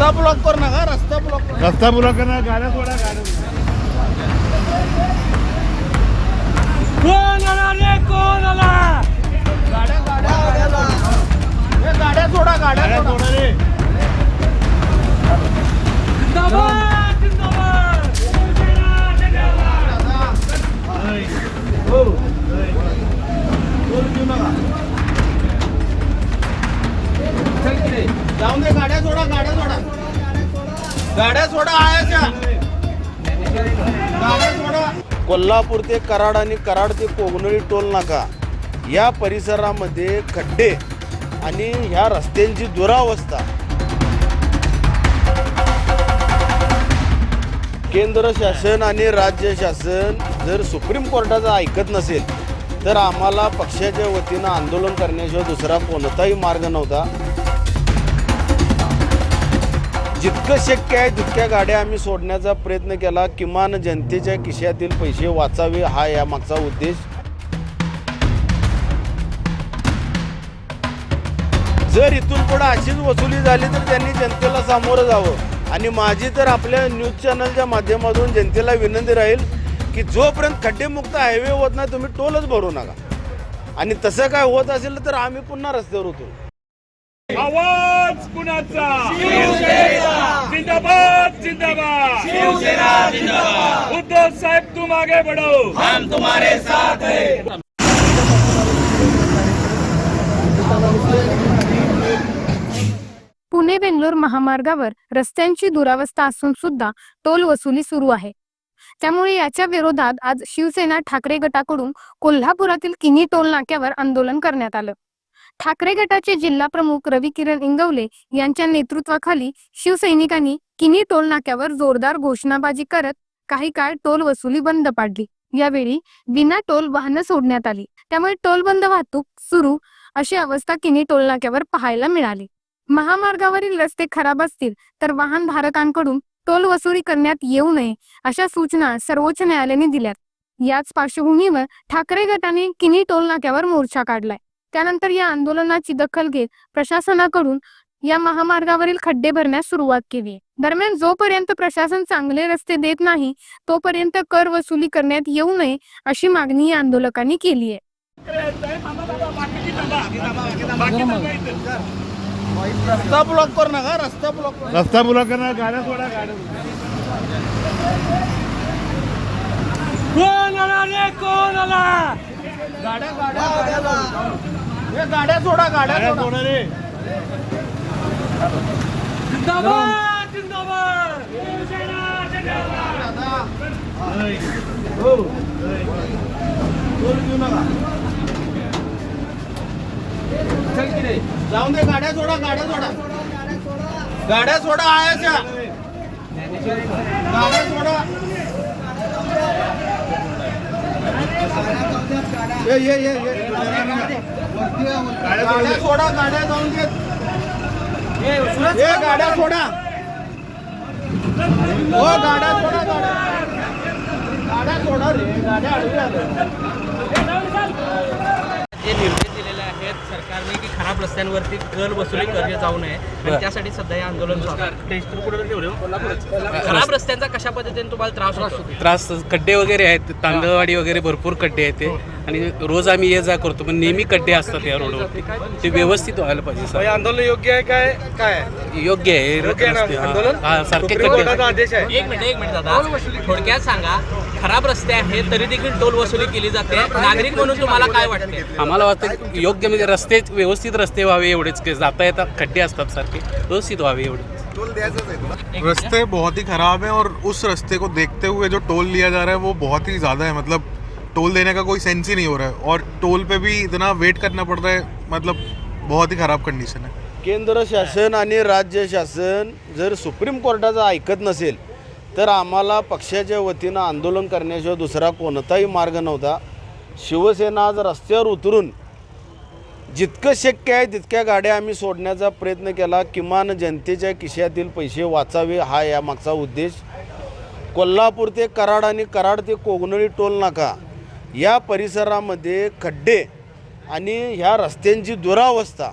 रस्ता ब्लॉक करू नका रस्ता ब्लॉक करू रस्ता ब्लॉक करणं गाड्या सोडा गाड्या कोण आला रे कोण आला गाड्या गाड्या गाड्या हे गाड्या सोडा गाड्या सोडा. रे. गाड्या सोडा आयाच्या. गाड्या सोडा. कोल्हापूर ते कराड आणि कराड ते कोगनळी टोल नाका या परिसरामध्ये खड्डे आणि ह्या रस्त्यांची दुरावस्था. केंद्र शासन आणि राज्य शासन जर सुप्रीम कोर्टाचं ऐकत नसेल तर आम्हाला पक्षाच्या वतीनं आंदोलन करण्याशिवाय दुसरा कोणताही मार्ग नव्हता. जितकं शक्य आहे तितक्या गाड्या आम्ही सोडण्याचा प्रयत्न केला. किमान जनतेच्या खिशातील पैसे वाचावे हा या मागचा उद्देश. जर इथून पुढे अशीच वसुली झाली तर त्यांनी जनतेला सामोरं जावं. आणि माझी तर आपल्या न्यूज चॅनलच्या माध्यमातून जनतेला विनंती राहील की जोपर्यंत खड्डेमुक्त हायवे होत नाही तुम्ही टोलच भरू नका. आणि तसं काय होत असेल तर आम्ही पुन्हा रस्त्यावर उतरू. आवाज कुणाचा? जिंदाबाद जिंदाबाद. उद्धव साहेब तुम आगे बढ़ो पुणे बेंगलोर महामार्गावर रस्त्यांची दुरावस्था असून सुद्धा टोल वसुली सुरू आहे. त्यामुळे याच्या विरोधात आज शिवसेना ठाकरे गटाकडून कोल्हापुरातील किनी टोल नाक्यावर आंदोलन करण्यात आलं. ठाकरे गटाचे जिल्हा प्रमुख रवी किरण इंगवले यांच्या नेतृत्वाखाली शिवसैनिकांनी किनी टोल नाक्यावर जोरदार घोषणाबाजी करत काही काळ टोल वसुली बंद पाडली. यावेळी विना टोल वाहनं सोडण्यात आली. त्यामुळे टोल बंद वाहतूक सुरू अशी अवस्था किनी टोल नाक्यावर पाहायला मिळाली. महामार्गावरील रस्ते खराब असतील तर वाहन धारकांकडून टोल वसुली करण्यात येऊ नये अशा सूचना सर्वोच्च न्यायालयाने दिल्यात. याच पार्श्वभूमीवर ठाकरे गटाने किनी टोल नाक्यावर मोर्चा काढलाय. त्यानंतर या आंदोलनाची दखल घेत प्रशासनाकडून या महामार्गावरील खड्डे भरण्यास सुरुवात केली. दरम्यान जोपर्यंत प्रशासन चांगले रस्ते देत नाही तोपर्यंत कर वसुली करण्यात येऊ नये अशी मागणी या आंदोलकांनी केली आहे. रस्ता ब्लॉक करू नका रस्ता ब्लॉक करू रस्ता ब्लॉक करणं गाड्या सोडा गाड्या कोण आला रे कोण आला गाड्या गाड्या गाड्या हे गाड्या सोडा गाड्या सोडा रे. जिंदाबाद जिंदाबाद. हो. घेऊ नका. चल की रे. जाऊन दे गाड्या सोडा गाड्या सोडा गाड्या सोडा आयाच्या गाड्या सोडा ये ये ये ये. गाड्या सोडा गाड्या जाऊन दे ये गाड्या सोडा. हो गाड्या सोडा गाड्या. गाड्या सोडा रे गाड्या अडवी जे सरकारने की खराब रस्त्यांवरती कर वसुली करणे जाऊ नये. आणि त्यासाठी सध्या हे आंदोलन आहे. खराब रस्त्यांचा कशा पद्धतीने तुम्हाला त्रास होतो? त्रास खड्डे वगैरे आहेत. तांदळवाडी वगैरे भरपूर खड्डे आहेत ते. आणि रोज आम्ही ये जा करतो पण नेहमी खड्डे असतात या रोडवरती ते व्यवस्थित व्हायला पाहिजे सर. आंदोलन योग्य आहे काय? काय योग्य आहे योग्य आहे ना रस्ते. आंदोलन? हा, सारखे सुप्रीम खड्डे कोर्टाचा आदेश आहे? एक मिनिट एक मिनिट दादा. थोडक्यात सांगा खराब रस्ते आहेत तरी देखील टोल वसुली केली जाते. नागरिक म्हणून तुम्हाला काय वाटते? आम्हाला वाटतं की योग्य म्हणजे रस्ते व्यवस्थित रस्ते व्हावे एवढेच. की जाता येता खड्डे असतात सारखे. व्यवस्थित व्हावे एवढे रास्ते बहुत ही खराब हैं और उस रास्ते को देखते हुए जो टोल लिया जा रहा है वो बहुत ही ज़्यादा है। मतलब टोल देने का कोई सेंस ही नहीं हो रहा है। और टोल पे भी इतना वेट करना पड़ रहा है मतलब बहुत ही खराब कंडीशन है। केंद्र शासन आणि राज्य शासन जर सुप्रीम कोर्टाचं ऐकत नसेल तर आम्हाला पक्षाच्या वतीनं आंदोलन करण्याशिवाय दुसरा कोणताही मार्ग नव्हता. शिवसेना आज रस्त्यावर उतरून जितकं शक्य आहे तितक्या गाड्या आम्ही सोडण्याचा प्रयत्न केला. किमान जनतेच्या खिशातील पैसे वाचावे हा या मागचा उद्देश. कोल्हापूर ते कराड आणि कराड ते कोगनळी टोल नाका. या परिसरामध्ये खड्डे आणि ह्या रस्त्यांची दुरावस्था.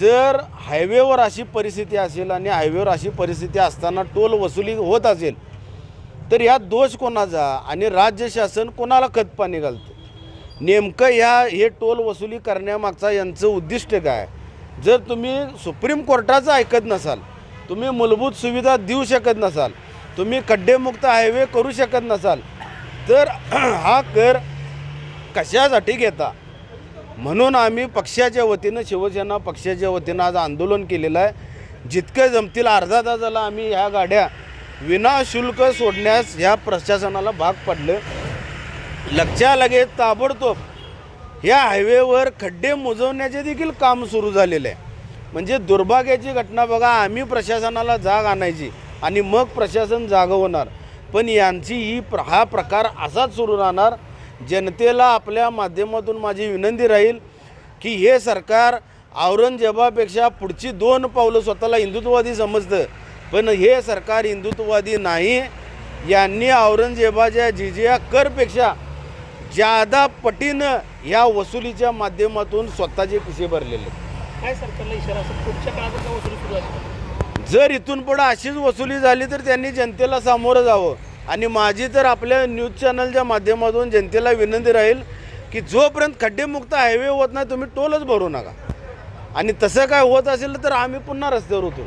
जर हायवेवर अशी परिस्थिती असेल आणि हायवेवर अशी परिस्थिती असताना टोल वसुली होत असेल तर ह्या दोष कोणाचा आणि राज्य शासन कोणाला खतपाणी घालतं? नेमकं ह्या हे टोल वसुली करण्यामागचा यांचं उद्दिष्ट काय? जर तुम्ही सुप्रीम कोर्टाचं ऐकत नसाल तुम्ही मूलभूत सुविधा देऊ शकत नसाल तुम्ही खड्डेमुक्त हायवे करू शकत नसाल तर हा कर कशासाठी घेता? म्हणून आम्ही पक्षाच्या वतीनं शिवसेना पक्षाच्या वतीनं आज आंदोलन केलेलं आहे. जितकं जमतील अर्धा तासाला आम्ही ह्या गाड्या विनाशुल्क सोडण्यास ह्या प्रशासनाला भाग पडलं. लक्षा लगेच ताबडतोब ह्या हायवेवर खड्डे मोजवण्याचे देखील काम सुरू झालेलं आहे. म्हणजे दुर्भाग्याची घटना बघा आम्ही प्रशासनाला जाग आणायची आणि मग प्रशासन जागं होणार. पण यांची ही प्र हा प्रकार असाच सुरू राहणार. जनतेला आपल्या माध्यमातून माझी विनंती राहील की हे सरकार औरंगजेबापेक्षा पुढची दोन पावलं स्वतःला हिंदुत्ववादी समजतं. पण हे सरकार हिंदुत्ववादी नाही. यांनी औरंगजेबाच्या जिजिया करपेक्षा जादा पटीनं या वसुलीच्या माध्यमातून स्वतःचे पिसे भरलेले काय सरकारला इशारा पुढच्या काळात वसुली सुरू जर इथून पुढं अशीच वसुली झाली तर त्यांनी जनतेला सामोरं जावं. आणि माझी तर आपल्या न्यूज चॅनलच्या माध्यमातून जनतेला विनंती राहील की जोपर्यंत खड्डेमुक्त हायवे होत नाही तुम्ही टोलच भरू नका. आणि तसं काय होत असेल तर आम्ही पुन्हा रस्त्यावर उतरू.